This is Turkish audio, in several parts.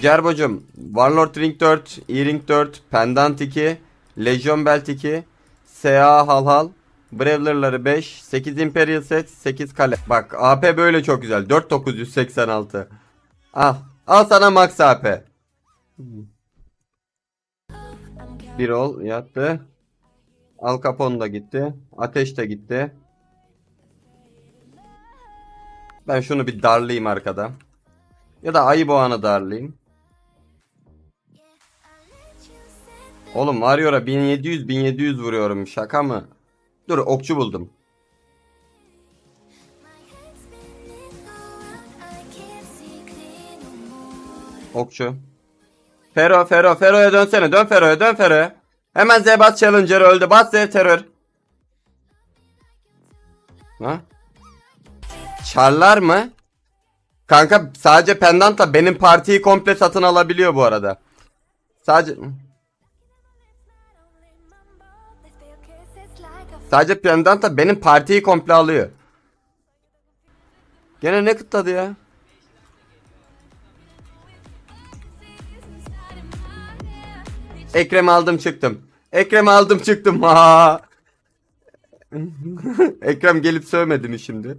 Cerbocum, Warlord Ring 4, E-Ring 4, Pendant 2, Legion Belt 2, SA Halhal, Brawler'ları 5, 8 Imperial Set, 8 kale. Bak AP böyle çok güzel. 4986. Al. Al sana max AP. Bir ol yattı. Al Capone da gitti. Ateş de gitti. Ben şunu bir darlayayım arkada. Ya da ayı boğanı darlayayım. Oğlum Warrior'a 1700 1700 vuruyorum. Şaka mı? Dur okçu buldum. Okçu. Fero Fero Fero'ya dönsene. Dön Fero'ya dön Fero'ya. Hemen Z bas Challenger öldü. Bas Z terör. Ha? Çarlar mı? Kanka sadece pendantla benim partiyi komple satın alabiliyor bu arada. Sadece sadece pendantla benim partiyi komple alıyor. Gene ne kıtladı ya? Ekrem aldım çıktım. Ekrem aldım çıktım. Ha. Ekrem gelip sövmedi mi şimdi?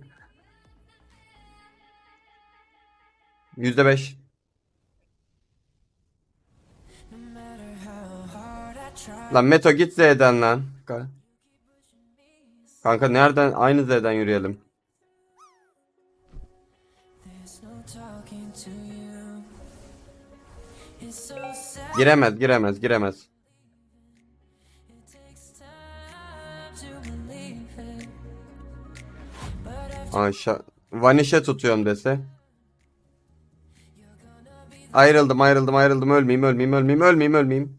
Yüzde beş. Lan Meto git Z'den lan. Ka- Kanka nereden aynı Z'den yürüyelim. Giremez giremez giremez. Aşağı. Vanish'e tutuyorum dese. Ayrıldım ayrıldım ayrıldım ölmeyeyim ölmeyeyim ölmeyeyim ölmeyeyim ölmeyeyim.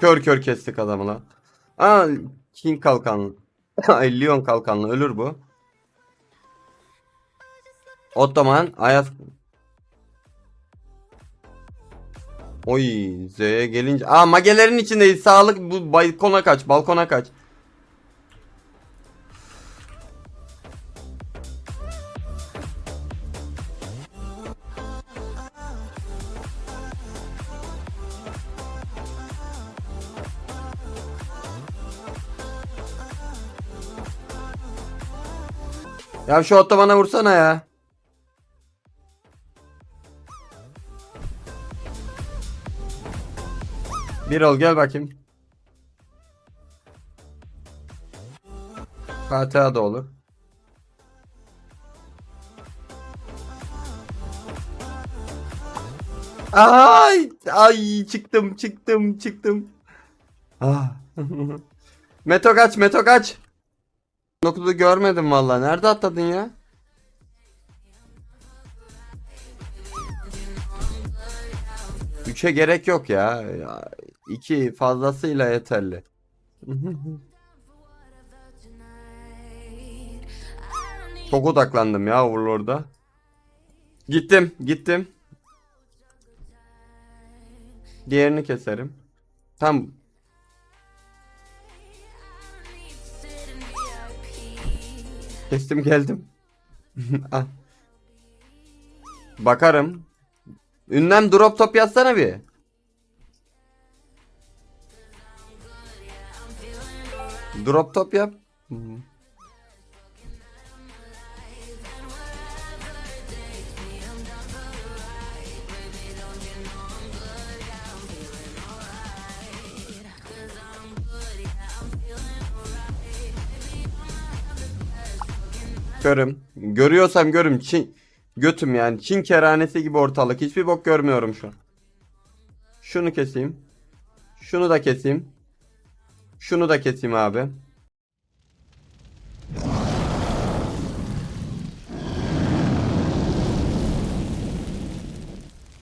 Kör kör kestik adamı lan. Aa King kalkanlı. Ay Leon kalkanlı ölür bu. Ottoman Ayas Oy Z'ye gelince Aa magelerin içindeyiz sağlık bu balkona kaç balkona kaç Ya şu Ottoman'a vursana ya Bir ol gel bakayım. Fatiha da olur. Ay, ay çıktım çıktım çıktım. Ah. Meto kaç Meto kaç. Dokuzu görmedim valla. Nerede atladın ya? Üçe gerek yok ya. ya iki fazlasıyla yeterli. Çok odaklandım ya Overlord'a. Gittim, gittim. Diğerini keserim. Tam kestim geldim. Al. Bakarım. Ünlem drop top yazsana bir. Drop top yap. Hı hı. Görüm. Görüyorsam görüm. Çin, götüm yani. Çin kerhanesi gibi ortalık. Hiçbir bok görmüyorum şu an. Şunu keseyim. Şunu da keseyim. Şunu da keseyim abi.